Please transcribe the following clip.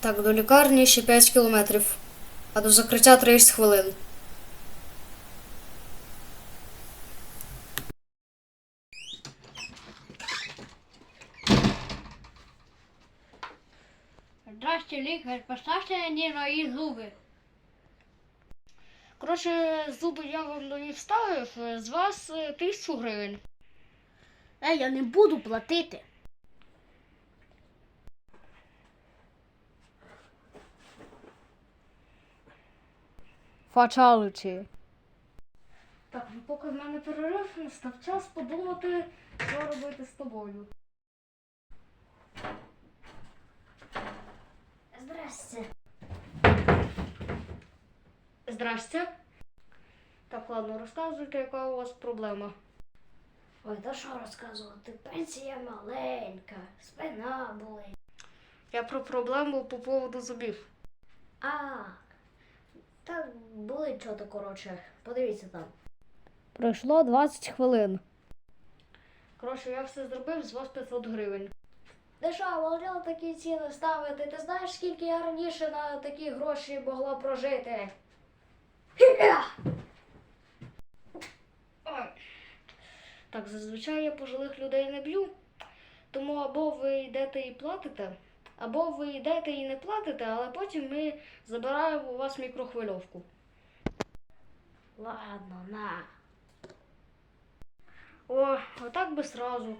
Так, до лікарні ще 5 кілометрів, а до закриття 30 хвилин. Здрасте, лікар, поставте мені мої зуби. Коротше, зуби я вам нові вставив, з вас е, тисячу гривень. Е, я не буду платити. Фачаличі. Так, ну поки в мене перерив, став час подумати, що робити з тобою. Здрасте. Здрасте. Так, ладно, розказуйте, яка у вас проблема. Ой, та що розказувати? Пенсія маленька, спина болить. Я про проблему по поводу зубів. А, та болить що-то, коротше. Подивіться там. Пройшло 20 хвилин. Коротше, я все зробив, з вас 500 гривень. Ти що, володіла такі ціни ставити? Ти знаєш, скільки я раніше на такі гроші могла прожити? Так, зазвичай я пожилих людей не б'ю. Тому або ви йдете і платите, або ви йдете і не платите, але потім ми забираємо у вас мікрохвильовку. Ладно, на. О, отак би сразу.